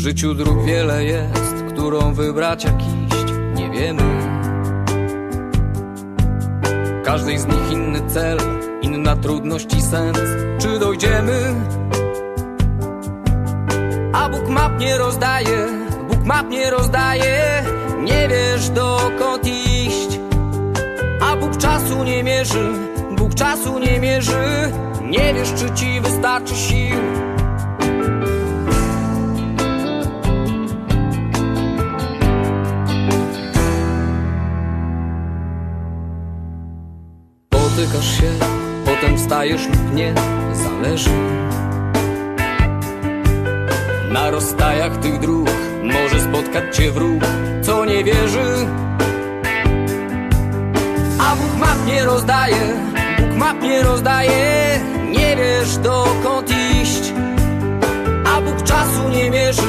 życiu dróg wiele jest, którą wybrać jak iść, nie wiemy. Każdej z nich inny cel, inna trudność i sens. Czy dojdziemy? A Bóg map nie rozdaje, Bóg map nie rozdaje, nie wiesz dokąd iść. A Bóg czasu nie mierzy, Bóg czasu nie mierzy, nie wiesz czy ci wystarczy Potykasz się, potem wstajesz lub nie, zależy. Na rozstajach tych dróg może spotkać cię wróg, co nie wierzy. A Bóg map nie rozdaje, Bóg map nie rozdaje, nie wiesz dokąd iść. A Bóg czasu nie mierzy,